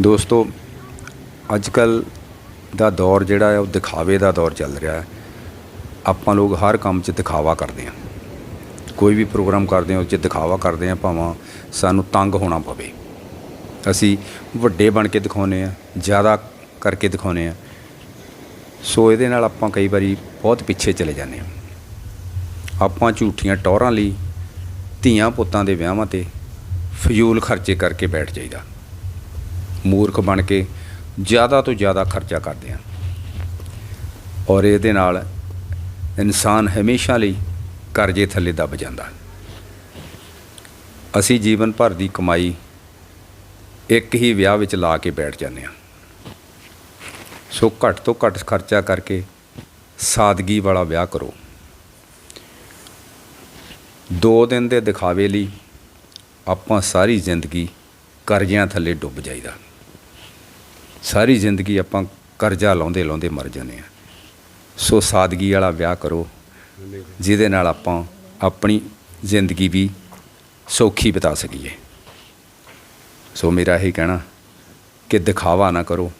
ਦੋਸਤੋ ਅੱਜ ਕੱਲ ਦਾ ਦੌਰ ਜਿਹੜਾ ਹੈ, ਉਹ ਦਿਖਾਵੇ ਦਾ ਦੌਰ ਚੱਲ ਰਿਹਾ ਹੈ। ਆਪਾਂ ਲੋਕ ਹਰ ਕੰਮ 'ਚ ਦਿਖਾਵਾ ਕਰਦੇ ਹਾਂ। ਕੋਈ ਵੀ ਪ੍ਰੋਗਰਾਮ ਕਰਦੇ ਹਾਂ, ਉਹ 'ਚ ਦਿਖਾਵਾ ਕਰਦੇ ਹਾਂ, ਭਾਵਾਂ ਸਾਨੂੰ ਤੰਗ ਹੋਣਾ ਪਵੇ। ਅਸੀਂ ਵੱਡੇ ਬਣ ਕੇ ਦਿਖਾਉਂਦੇ ਹਾਂ, ਜ਼ਿਆਦਾ ਕਰਕੇ ਦਿਖਾਉਂਦੇ ਹਾਂ। ਸੋ ਇਹਦੇ ਨਾਲ ਆਪਾਂ ਕਈ ਵਾਰੀ ਬਹੁਤ ਪਿੱਛੇ ਚਲੇ ਜਾਂਦੇ ਹਾਂ। ਆਪਾਂ ਝੂਠੀਆਂ ਟੌਰਾਂ ਲਈ ਧੀਆਂ ਪੁੱਤਾਂ ਦੇ ਵਿਆਹਾਂ ਤੇ ਫਜ਼ੂਲ ਖਰਚੇ ਕਰਕੇ ਬੈਠ ਜਾਈਦਾ। ਮੂਰਖ ਬਣ ਕੇ ਜ਼ਿਆਦਾ ਤੋਂ ਜ਼ਿਆਦਾ ਖਰਚਾ ਕਰਦੇ ਹਨ। ਔਰ ਇਹਦੇ ਨਾਲ ਇਨਸਾਨ ਹਮੇਸ਼ਾ ਲਈ ਕਰਜ਼ੇ ਥੱਲੇ ਦੱਬ ਜਾਂਦਾ ਅਸੀਂ ਜੀਵਨ ਭਰ ਦੀ ਕਮਾਈ ਇੱਕ ਹੀ ਵਿਆਹ ਵਿੱਚ ਲਾ ਕੇ ਬੈਠ ਜਾਂਦੇ ਹਾਂ। ਸੋ ਘੱਟ ਤੋਂ ਘੱਟ ਖਰਚਾ ਕਰਕੇ ਸਾਦਗੀ ਵਾਲਾ ਵਿਆਹ ਕਰੋ। ਦੋ ਦਿਨ ਦੇ ਦਿਖਾਵੇ ਲਈ ਆਪਾਂ ਸਾਰੀ ਜ਼ਿੰਦਗੀ ਕਰਜ਼ਿਆਂ ਥੱਲੇ ਡੁੱਬ ਜਾਈਦਾ। ਸਾਰੀ ਜ਼ਿੰਦਗੀ ਆਪਾਂ ਕਰਜ਼ਾ ਲਾਉਂਦੇ ਲਾਉਂਦੇ ਮਰ ਜਾਂਦੇ ਆ ਸੋ ਸਾਦਗੀ ਵਾਲਾ ਵਿਆਹ ਕਰੋ, ਜਿਹਦੇ ਨਾਲ ਆਪਾਂ ਆਪਣੀ ਜ਼ਿੰਦਗੀ ਵੀ ਸੌਖੀ ਬਿਤਾ ਸਕੀਏ। ਸੋ ਮੇਰਾ ਇਹ ਕਹਿਣਾ, ਕਿ ਦਿਖਾਵਾ ਨਾ ਕਰੋ।